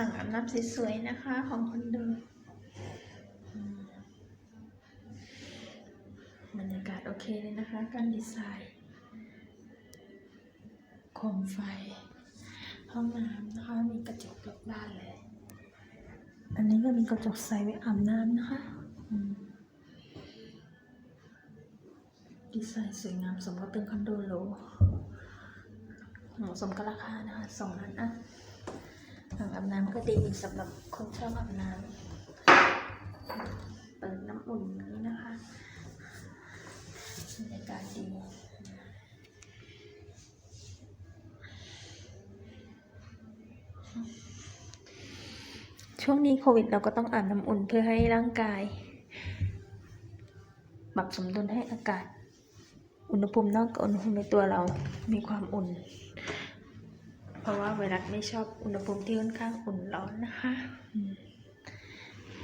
สั่งอาบน้ำสวยๆนะคะ ของคอนโดอืมบรรยากาศโอเคเลยนะคะ การดีไซน์โคมไฟ ห้องน้ำนะคะ มีกระจกรอบบ้านเลย อันนี้ก็มีกระจกใสไว้อาบน้ำนะคะอืมดีไซน์สวยงามสมกับเป็นคอนโดหรูเหมาะสมกับราคานะคะสองล้านอะ อ่างอาบน้ำก็ดีสำหรับคนชอบอาบน้ำเปิดน้ำอุ่นอย่างนี้นะคะบรรยากาศดีช่วงนี้โควิดเราก็ต้องอาบน้ำอุ่นเพื่อให้ร่างกายปรับสมดุลให้อากาศ อุณหภูมินอกกับอุณหภูมิในตัวเรามีความอุ่น ราะว่าไวรัสไม่ชอบอุณหภูมิที่ค่อนข้างอุ่นร้อนนะคะ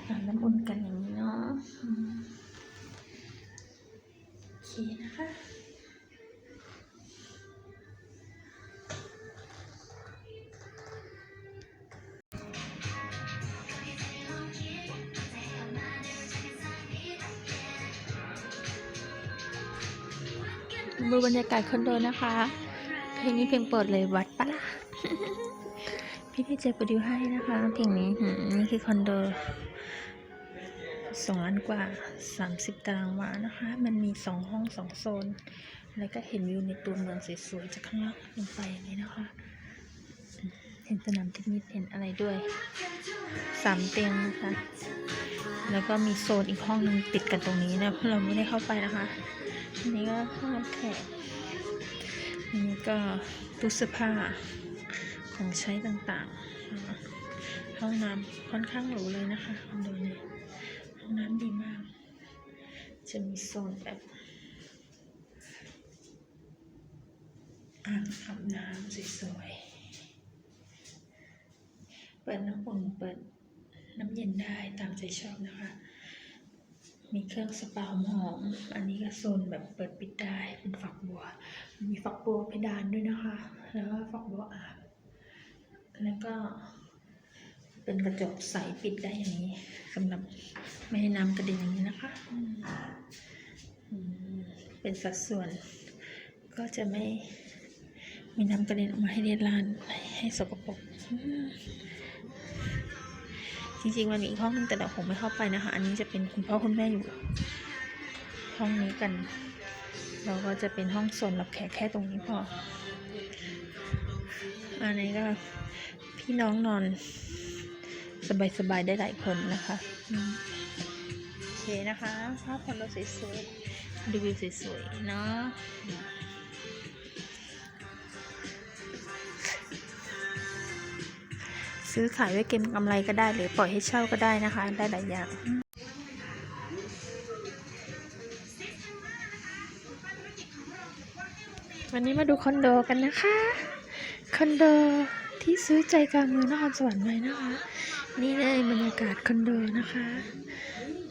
อาบน้ำอุ่นกันอย่างนี้เนาะโอเคนะคะดูบรรยากาศคอนโดนะคะ เพลงนี้เพลงโปรดเลยวัดปะล่ะ พี่พี่เจโปรดิวให้นะคะเพลงนี้นี่คือคอนโดสองล้านกว่าสามสิบตารางวานะคะ มันมีสองห้องสองโซน แล้วก็เห็นวิวในตัวเมืองสวยๆจากข้างล่างลงไปอย่างนี้นะคะ เห็นสนามเทนนิสเห็นอะไรด้วยสามเตียงนะคะ แล้วก็มีโซนอีกห้องหนึงติดกันตรงนี้นะเพราะเราไม่ได้เข้าไปนะคะอันนี้ก็ห้องแขกอันนี้ก็ตู้เสื้อผ้า ของใช้ต่างๆ ห้องน้ำค่อนข้างหรูเลยนะคะคอนโดนี้ห้องน้ำดีมาก จะมีโซนแบบอ่างอาบน้ำสวยๆ เปิดน้ำอุ่นเปิดน้ำเย็นได้ตามใจชอบนะคะ มีเครื่องสปาหอม อันนี้ก็โซนแบบเปิดปิดได้เป็นฝักบัว มีฝักบัวเพดานด้วยนะคะ แล้วก็ฝักบัวอาบ แล้วก็ เป็นกระจกใสปิดได้อย่างนี้สำหรับไม่ให้น้ำกระเด็นอย่างนี้นะคะเป็นสัดส่วนก็จะไม่มีน้ำกระเด็นออกมาให้เลียดลานให้สกปรกจริงๆมันมีอีกห้องนึงแต่เดี๋ยวผมไม่เข้าไปนะคะ อันนี้จะเป็นคุณพ่อคุณแม่อยู่ ห้องนี้กัน เราก็จะเป็นห้องโซนรับแขกแค่ตรงนี้พอ อันนี้ก็พี่น้องนอน สบายๆได้หลายคนนะคะโอเคนะคะภาพคอนโดสวยๆรีวิวสวยๆเนาะซื้อขายไว้เก็งกำไรก็ได้หรือปล่อยให้เช่าก็ได้นะคะ ได้หลายอย่างวันนี้มาดูคอนโดกันนะคะ คอนโดที่ซื้อใจกลางเมืองนครสวรรค์เลยนะคะ นี่เลยบรรยากาศคอนโดนะคะ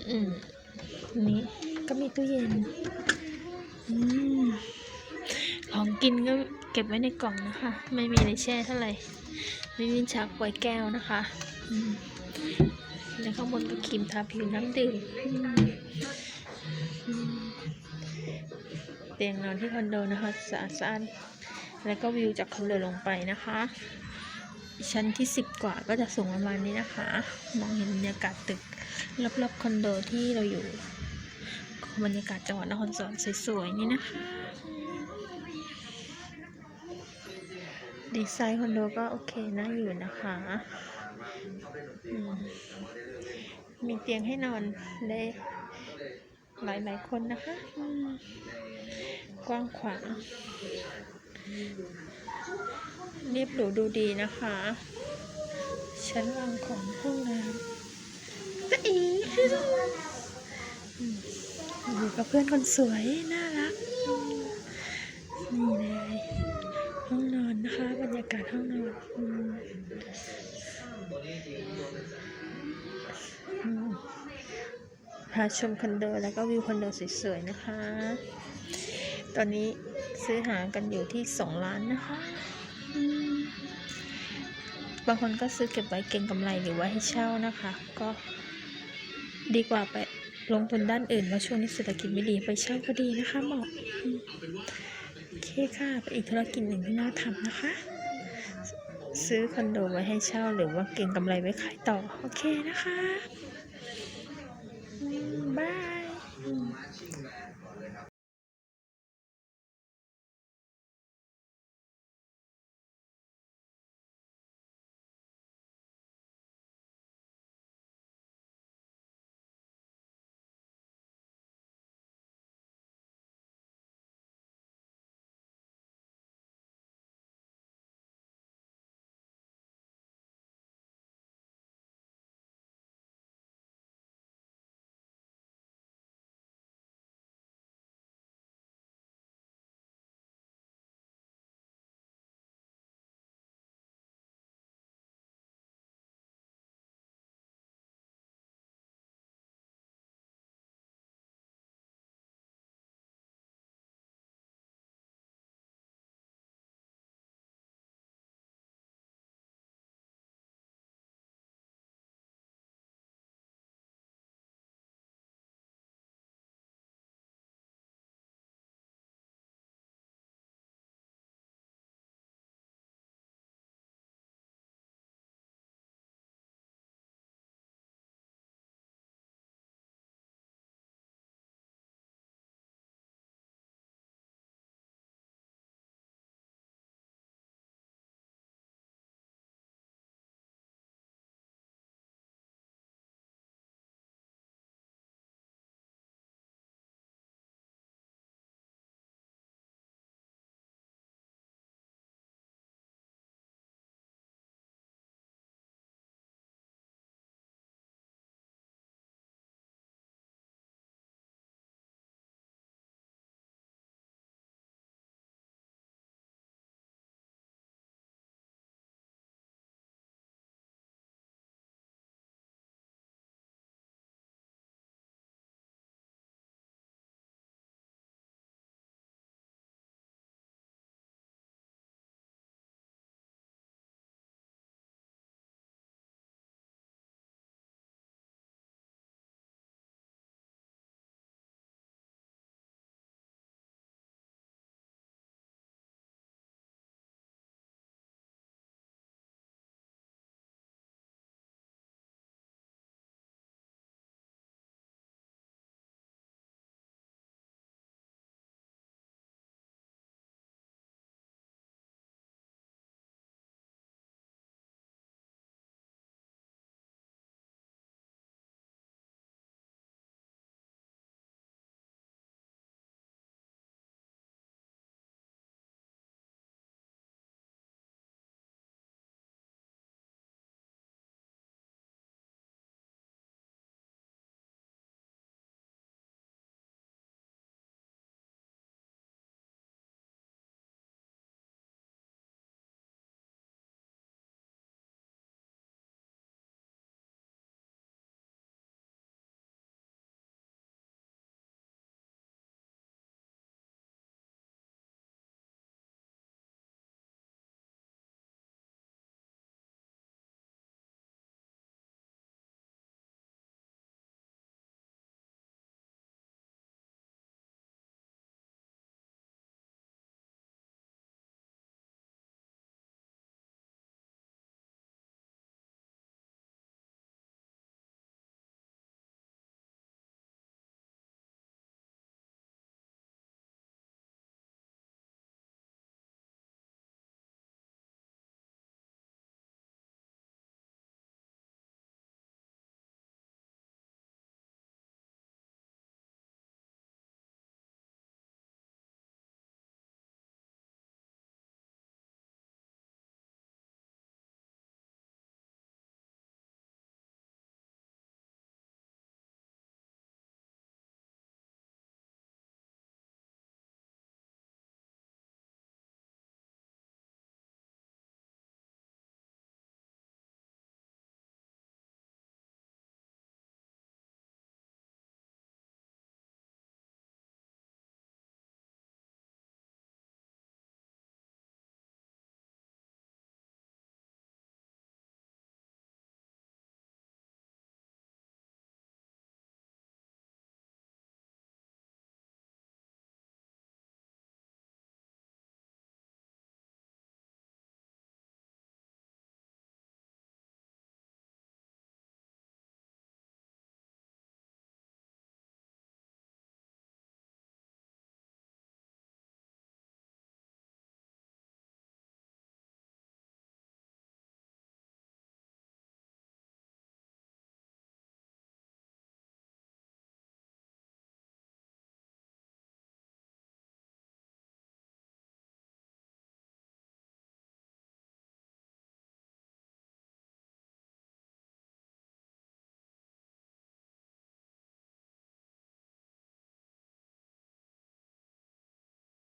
อืมนี่ก็มีตู้เย็น อืมของกินก็เก็บไว้ในกล่องนะคะ ไม่มีในแช่เท่าไหร่ไม่มีฉากปล่อยแก้วนะคะอืมแล้วข้างบนก็ครีมทาผิวน้ำดื่มอืมอืมเตียงนอนที่คอนโดนะคะสะอาดสะอาด แล้วก็วิวจากคอนโดลงไปนะคะ ชั้นที่สิบกว่าก็จะสูงประมาณนี้นะคะ มองเห็นบรรยากาศตึกรอบๆคอนโดที่เราอยู่บรรยากาศจังหวัดนครสวรรค์สวยๆนี่นะคะ ดีไซน์คอนโดก็โอเคน่าอยู่นะคะมมีเตียงให้นอนได้หลายๆคนนะคะ กว้างขวาง เรียบหรูดูดีนะคะ ชั้นวางของห้องน้ำตะอีอืมอยู่กับเพื่อนคนสวย น่ารัก นี่เลย ห้องนอนนะคะ บรรยากาศห้องนอนอืมอืมพาชมคอนโดแล้วก็วิวคอนโดสวยๆนะคะ ตอนนี้ ซื้อหากันอยู่ที่สองล้านนะคะบางคนก็ซื้อเก็บไว้เก็งกำไรหรือว่าให้เช่านะคะ ก็ดีกว่าไปลงทุนด้านอื่นแล้วช่วงนี้เศรษฐกิจไม่ดีไปเช่าก็ดีนะคะเหมาะโอเคค่ะเป็นอีกธุรกิจหนึ่งที่น่าทำนะคะ ซื้อคอนโดไว้ให้เช่าหรือว่าเก็งกำไรไว้ขายต่อ โอเคนะคะบาย